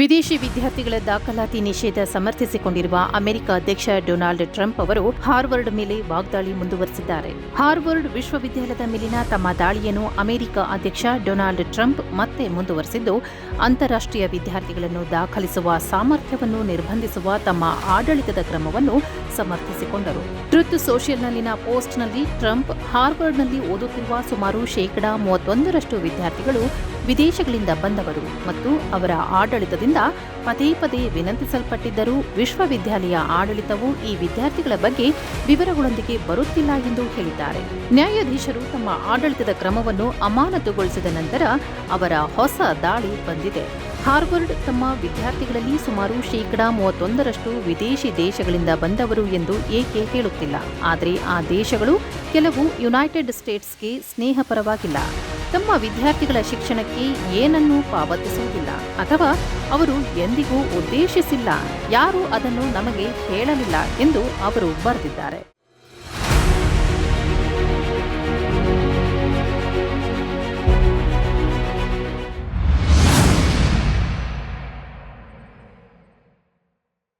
ವಿದೇಶಿ ವಿದ್ಯಾರ್ಥಿಗಳ ದಾಖಲಾತಿ ನಿಷೇಧ ಸಮರ್ಥಿಸಿಕೊಂಡಿರುವ ಅಮೆರಿಕ ಅಧ್ಯಕ್ಷ ಡೊನಾಲ್ಡ್ ಟ್ರಂಪ್ ಅವರು ಹಾರ್ವರ್ಡ್ ಮೇಲೆ ವಾಗ್ದಾಳಿ ಮುಂದುವರೆಸಿದ್ದಾರೆ. ಹಾರ್ವರ್ಡ್ ವಿಶ್ವವಿದ್ಯಾಲಯದ ಮೇಲಿನ ತಮ್ಮ ದಾಳಿಯನ್ನು ಅಮೆರಿಕ ಅಧ್ಯಕ್ಷ ಡೊನಾಲ್ಡ್ ಟ್ರಂಪ್ ಮತ್ತೆ ಮುಂದುವರೆಸಿದ್ದು, ಅಂತಾರಾಷ್ಟ್ರೀಯ ವಿದ್ಯಾರ್ಥಿಗಳನ್ನು ದಾಖಲಿಸುವ ಸಾಮರ್ಥ್ಯವನ್ನು ನಿರ್ಬಂಧಿಸುವ ತಮ್ಮ ಆಡಳಿತದ ಕ್ರಮವನ್ನು ಸಮರ್ಥಿಸಿಕೊಂಡರು. ಟ್ರುತ್ ಸೋಷಿಯಲ್ನಲ್ಲಿನ ಪೋಸ್ಟ್ನಲ್ಲಿ ಟ್ರಂಪ್ ಹಾರ್ವರ್ಡ್ನಲ್ಲಿ ಓದುತ್ತಿರುವ ಸುಮಾರು ಶೇಕಡಾ ಮೂವತ್ತೊಂದರಷ್ಟು ವಿದ್ಯಾರ್ಥಿಗಳು ವಿದೇಶಗಳಿಂದ ಬಂದವರು ಮತ್ತು ಅವರ ಆಡಳಿತದಿಂದ ಪದೇ ಪದೇ ವಿನಂತಿಸಲ್ಪಟ್ಟಿದ್ದರೂ ವಿಶ್ವವಿದ್ಯಾಲಯ ಆಡಳಿತವು ಈ ವಿದ್ಯಾರ್ಥಿಗಳ ಬಗ್ಗೆ ವಿವರಗಳೊಂದಿಗೆ ಬರುತ್ತಿಲ್ಲ ಎಂದು ಹೇಳಿದ್ದಾರೆ. ನ್ಯಾಯಾಧೀಶರು ತಮ್ಮ ಆಡಳಿತದ ಕ್ರಮವನ್ನು ಅಮಾನತುಗೊಳಿಸಿದ ನಂತರ ಅವರ ಹೊಸ ದಾಳಿ ಬಂದಿದೆ. ಹಾರ್ವರ್ಡ್ ತಮ್ಮ ವಿದ್ಯಾರ್ಥಿಗಳಲ್ಲಿ ಸುಮಾರು ಶೇಕಡಾ ಮೂವತ್ತೊಂದರಷ್ಟು ವಿದೇಶಿ ದೇಶಗಳಿಂದ ಬಂದವರು ಎಂದು ಏಕೆ ಹೇಳುತ್ತಿಲ್ಲ. ಆದರೆ ಆ ದೇಶಗಳು ಕೆಲವು ಯುನೈಟೆಡ್ ಸ್ಟೇಟ್ಸ್ಗೆ ಸ್ನೇಹಪರವಾಗಿಲ್ಲ. ತಮ್ಮ ವಿದ್ಯಾರ್ಥಿಗಳ ಶಿಕ್ಷಣಕ್ಕೆ ಏನನ್ನೂ ಪಾವತಿಸುವುದಿಲ್ಲ. ಅಥವಾ ಅವರು ಎಂದಿಗೂ ಉದ್ದೇಶಿಸಿಲ್ಲ. ಯಾರೂ ಅದನ್ನು ನಮಗೆ ಹೇಳಲಿಲ್ಲ ಎಂದು ಅವರು ಬರೆದಿದ್ದಾರೆ.